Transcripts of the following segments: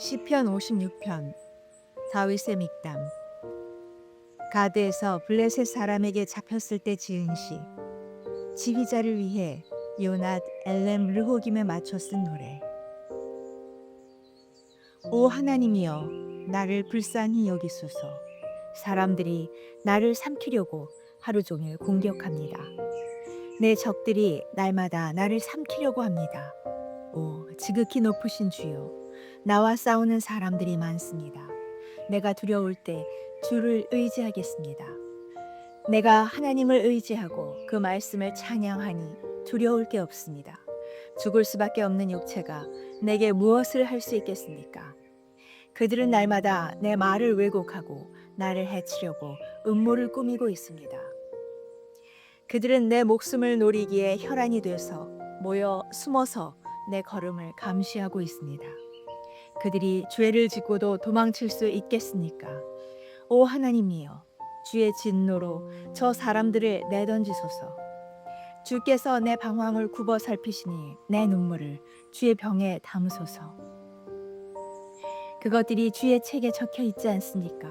시편 56편 다윗의 믹담. 가드에서 블레셋 사람에게 잡혔을 때 지은 시 지휘자를 위해 요낫 엘렘 르호김에 맞춰 쓴 노래. 오 하나님이여 나를 불쌍히 여기소서. 사람들이 나를 삼키려고 하루 종일 공격합니다. 내 적들이 날마다 나를 삼키려고 합니다. 오 지극히 높으신 주여 나와 싸우는 사람들이 많습니다. 내가 두려울 때 주를 의지하겠습니다. 내가 하나님을 의지하고 그 말씀을 찬양하니 두려울 게 없습니다. 죽을 수밖에 없는 육체가 내게 무엇을 할 수 있겠습니까? 그들은 날마다 내 말을 왜곡하고 나를 해치려고 음모를 꾸미고 있습니다. 그들은 내 목숨을 노리기에 혈안이 돼서 모여 숨어서 내 걸음을 감시하고 있습니다. 그들이 죄를 짓고도 도망칠 수 있겠습니까? 오 하나님이여, 주의 진노로 저 사람들을 내던지소서. 주께서 내 방황을 굽어 살피시니 내 눈물을 주의 병에 담으소서. 그것들이 주의 책에 적혀 있지 않습니까?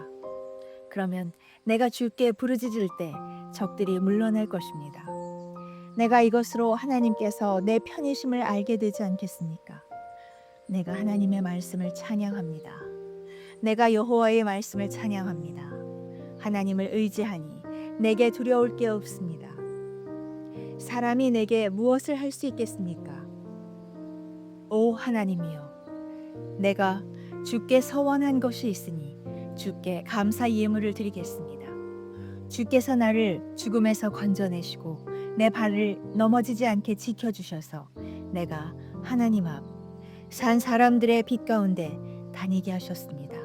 그러면 내가 주께 부르짖을 때 적들이 물러날 것입니다. 내가 이것으로 하나님께서 내 편이심을 알게 되지 않겠습니까? 내가 하나님의 말씀을 찬양합니다. 내가 여호와의 말씀을 찬양합니다. 하나님을 의지하니 내게 두려울 게 없습니다. 사람이 내게 무엇을 할 수 있겠습니까? 오 하나님이여, 내가 주께 서원한 것이 있으니 주께 감사 예물을 드리겠습니다. 주께서 나를 죽음에서 건져내시고 내 발을 넘어지지 않게 지켜주셔서 내가 하나님 앞 산 사람들의 빛 가운데 다니게 하셨습니다.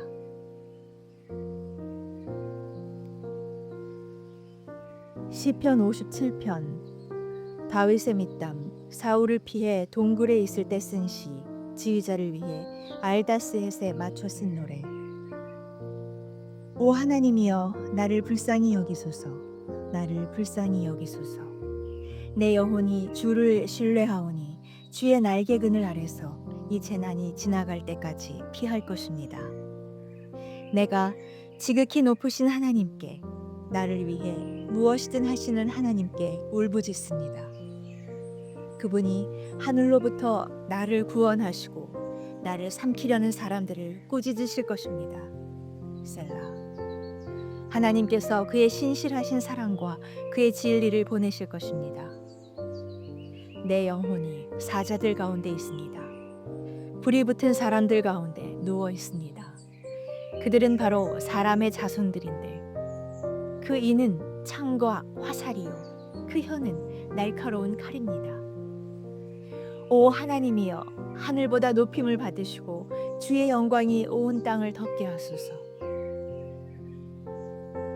시편 57편. 다윗의 밑담 사울을 피해 동굴에 있을 때 쓴 시 지휘자를 위해 알다스햇에 맞춰 쓴 노래. 오 하나님이여 나를 불쌍히 여기소서. 나를 불쌍히 여기소서. 내 영혼이 주를 신뢰하오니 주의 날개 그늘 아래서 이 재난이 지나갈 때까지 피할 것입니다. 내가 지극히 높으신 하나님께 나를 위해 무엇이든 하시는 하나님께 울부짖습니다. 그분이 하늘로부터 나를 구원하시고 나를 삼키려는 사람들을 꾸짖으실 것입니다. 셀라. 하나님께서 그의 신실하신 사랑과 그의 진리를 보내실 것입니다. 내 영혼이 사자들 가운데 있습니다. 불이 붙은 사람들 가운데 누워 있습니다. 그들은 바로 사람의 자손들인데 그 이는 창과 화살이요 그 혀는 날카로운 칼입니다. 오 하나님이여 하늘보다 높임을 받으시고 주의 영광이 온 땅을 덮게 하소서.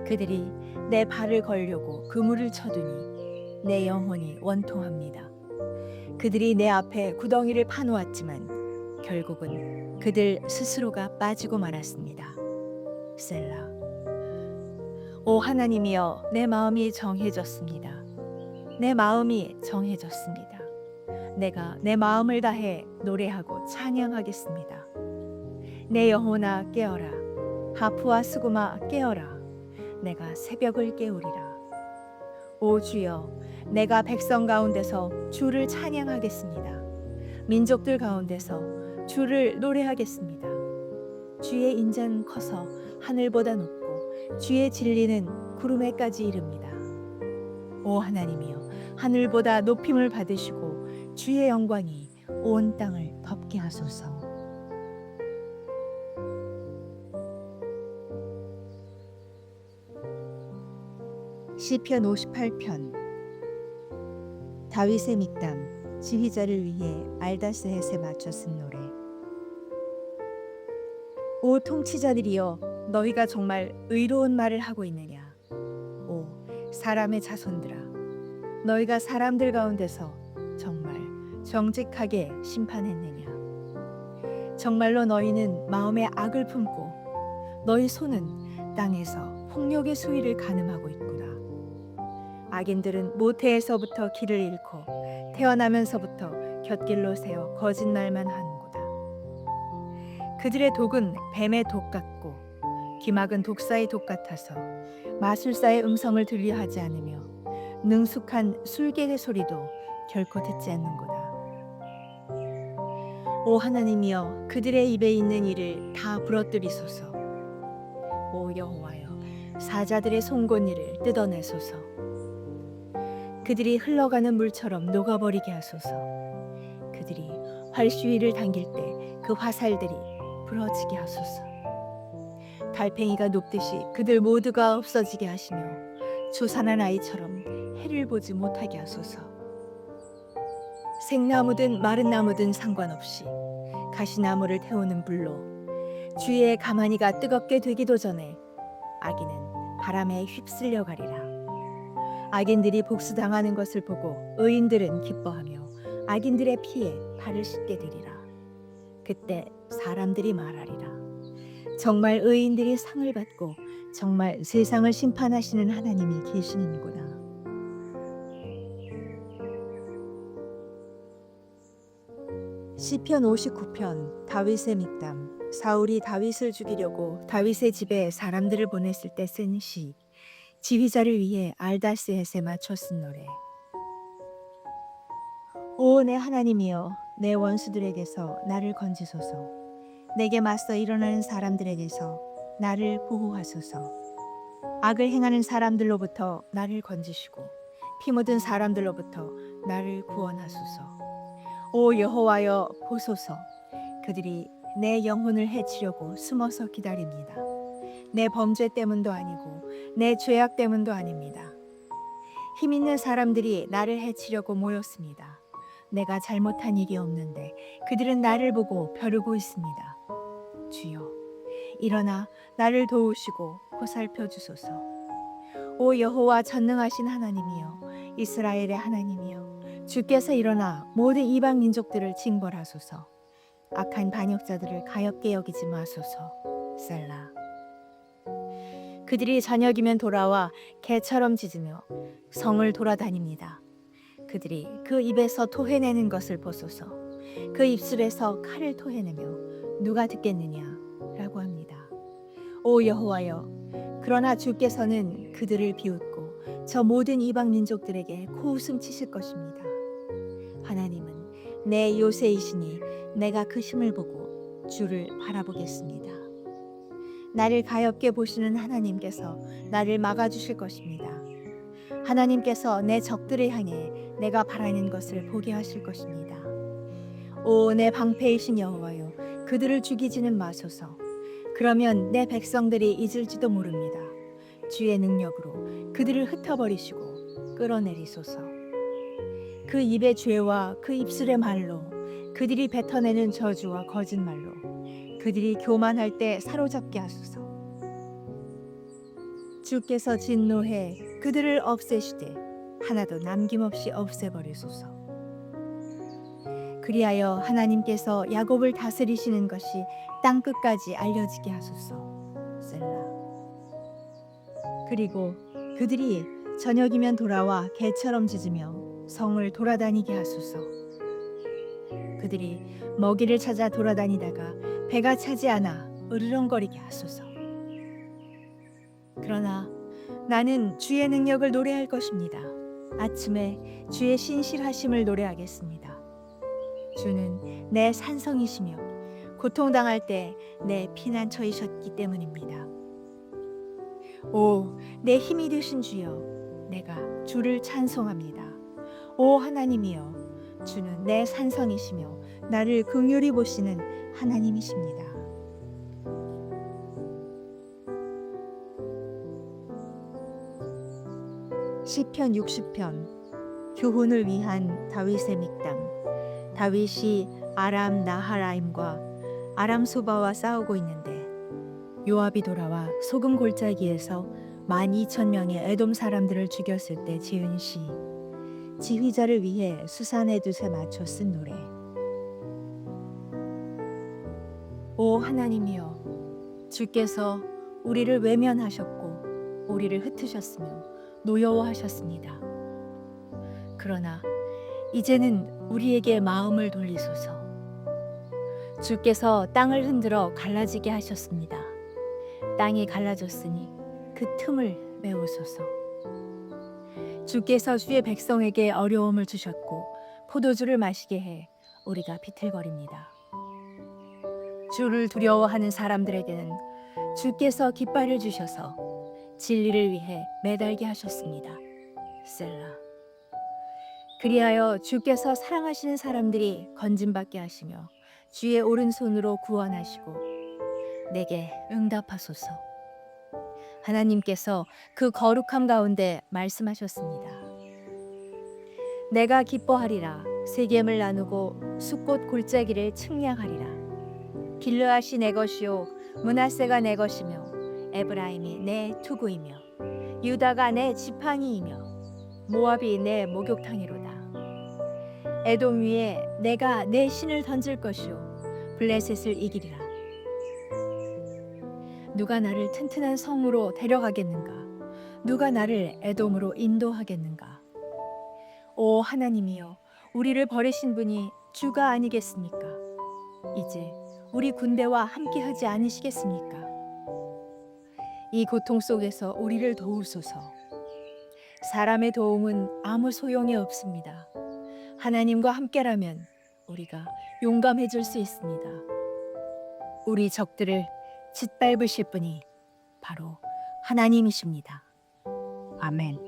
그들이 내 발을 걸려고 그물을 쳐두니 내 영혼이 원통합니다. 그들이 내 앞에 구덩이를 파놓았지만 결국은 그들 스스로가 빠지고 말았습니다. 셀라. 오 하나님이여 내 마음이 정해졌습니다. 내 마음이 정해졌습니다. 내가 내 마음을 다해 노래하고 찬양하겠습니다. 내 영혼아 깨어라. 하프와 수구마 깨어라. 내가 새벽을 깨우리라. 오 주여, 내가 백성 가운데서 주를 찬양하겠습니다. 민족들 가운데서 주를 노래하겠습니다. 주의 인자는 커서 하늘보다 높고 주의 진리는 구름에까지 이릅니다. 오 하나님이여, 하늘보다 높임을 받으시고 주의 영광이 온 땅을 덮게 하소서. 시편 58편 다윗의 믹담 지휘자를 위해 알다스햇에 맞춰 쓴 노래 오 통치자들이여 너희가 정말 의로운 말을 하고 있느냐? 오 사람의 자손들아 너희가 사람들 가운데서 정말 정직하게 심판했느냐? 정말로 너희는 마음에 악을 품고 너희 손은 땅에서 폭력의 수위를 가늠하고 있구나. 악인들은 모태에서부터 길을 잃고 태어나면서부터 곁길로 세워 거짓말만 하는구나. 그들의 독은 뱀의 독 같고 기막은 독사의 독 같아서 마술사의 음성을 들려 하지 않으며 능숙한 술객의 소리도 결코 듣지 않는구나. 오 하나님이여 그들의 입에 있는 이를 다 부러뜨리소서. 오 여호와여 사자들의 송곳니를 뜯어내소서. 그들이 흘러가는 물처럼 녹아버리게 하소서. 그들이 활시위를 당길 때 그 화살들이 부러지게 하소서. 달팽이가 높듯이 그들 모두가 없어지게 하시며 조산한 아이처럼 해를 보지 못하게 하소서. 생나무든 마른 나무든 상관없이 가시나무를 태우는 불로 주위의 가마니가 뜨겁게 되기도 전에 아기는 바람에 휩쓸려 가리라. 악인들이 복수당하는 것을 보고 의인들은 기뻐하며 악인들의 피에 발을 씻게 되리라. 그때 사람들이 말하리라. 정말 의인들이 상을 받고 정말 세상을 심판하시는 하나님이 계시는구나. 시편 59편 다윗의 믹담 사울이 다윗을 죽이려고 다윗의 집에 사람들을 보냈을 때 쓴 시 지휘자를 위해 알다스햇에 맞춰 쓴 노래 오 내 하나님이여 내 원수들에게서 나를 건지소서 내게 맞서 일어나는 사람들에게서 나를 보호하소서. 악을 행하는 사람들로부터 나를 건지시고 피 묻은 사람들로부터 나를 구원하소서. 오 여호와여 보소서. 그들이 내 영혼을 해치려고 숨어서 기다립니다. 내 범죄 때문도 아니고 내 죄악 때문도 아닙니다. 힘 있는 사람들이 나를 해치려고 모였습니다. 내가 잘못한 일이 없는데 그들은 나를 보고 벼르고 있습니다 주여 일어나 나를 도우시고 보살펴 주소서 오 여호와 전능하신 하나님이여 이스라엘의 하나님이여 주께서 일어나 모든 이방 민족들을 징벌하소서. 악한 반역자들을 가엽게 여기지 마소서. 셀라. 그들이 저녁이면 돌아와 개처럼 짖으며 성을 돌아다닙니다. 그들이 그 입에서 토해내는 것을 보소서. 그 입술에서 칼을 토해내며 누가 듣겠느냐라고 합니다. 오 여호와여, 그러나 주께서는 그들을 비웃고 저 모든 이방 민족들에게 코웃음 치실 것입니다. 하나님은 내 요새이시니 내가 그 힘을 보고 주를 바라보겠습니다. 나를 가엽게 보시는 하나님께서 나를 막아주실 것입니다. 하나님께서 내 적들을 향해 내가 바라는 것을 보게 하실 것입니다. 오, 내 방패이신 여호와여, 그들을 죽이지는 마소서. 그러면 내 백성들이 잊을지도 모릅니다. 주의 능력으로 그들을 흩어버리시고 끌어내리소서. 그 입의 죄와 그 입술의 말로 그들이 뱉어내는 저주와 거짓말로 그들이 교만할 때 사로잡게 하소서. 주께서 진노해 그들을 없애시되 하나도 남김없이 없애버리소서. 그리하여 하나님께서 야곱을 다스리시는 것이 땅 끝까지 알려지게 하소서. 셀라. 그리고 그들이 저녁이면 돌아와 개처럼 짖으며 성을 돌아다니게 하소서. 그들이 먹이를 찾아 돌아다니다가 배가 차지 않아 으르렁거리게 하소서. 그러나 나는 주의 능력을 노래할 것입니다. 아침에 주의 신실하심을 노래하겠습니다. 주는 내 산성이시며 고통당할 때 내 피난처이셨기 때문입니다. 오, 내 힘이 되신 주여, 내가 주를 찬송합니다. 오 하나님이여, 주는 내 산성이시며 나를 긍휼히 보시는 하나님이십니다. 시편 60편 교훈을 위한 다윗의 믹담 다윗이 아람 나하라임과 아람 소바와 싸우고 있는데 요압이 돌아와 소금 골짜기에서 만 이천 명의 에돔 사람들을 죽였을 때 지은 시 지휘자를 위해 수산의 돛에 맞춰 쓴 노래 오 하나님이여 주께서 우리를 외면하셨고 우리를 흩으셨으며 노여워하셨습니다. 그러나 이제는 우리에게 마음을 돌리소서. 주께서 땅을 흔들어 갈라지게 하셨습니다. 땅이 갈라졌으니 그 틈을 메우소서. 주께서 주의 백성에게 어려움을 주셨고 포도주를 마시게 해 우리가 비틀거립니다. 주를 두려워하는 사람들에게는 주께서 깃발을 주셔서 진리를 위해 매달게 하셨습니다. 셀라. 그리하여 주께서 사랑하시는 사람들이 건짐받게 하시며 주의 오른손으로 구원하시고 내게 응답하소서. 하나님께서 그 거룩함 가운데 말씀하셨습니다. 내가 기뻐하리라 세겜을 나누고 숫꽃 골짜기를 측량하리라. 길르앗이 내 것이요 문하세가 내 것이며 에브라임이 내 투구이며 유다가 내 지팡이이며 모압이 내 목욕탕이로다. 에돔 위에 내가 내 신을 던질 것이요 블레셋을 이기리라. 누가 나를 튼튼한 성으로 데려가겠는가? 누가 나를 에돔으로 인도하겠는가? 오 하나님이여, 우리를 버리신 분이 주가 아니겠습니까? 이제 우리 군대와 함께하지 않으시겠습니까? 이 고통 속에서 우리를 도우소서. 사람의 도움은 아무 소용이 없습니다. 하나님과 함께라면 우리가 용감해질 수 있습니다. 우리 적들을 짓밟으실 분이 바로 하나님이십니다. 아멘.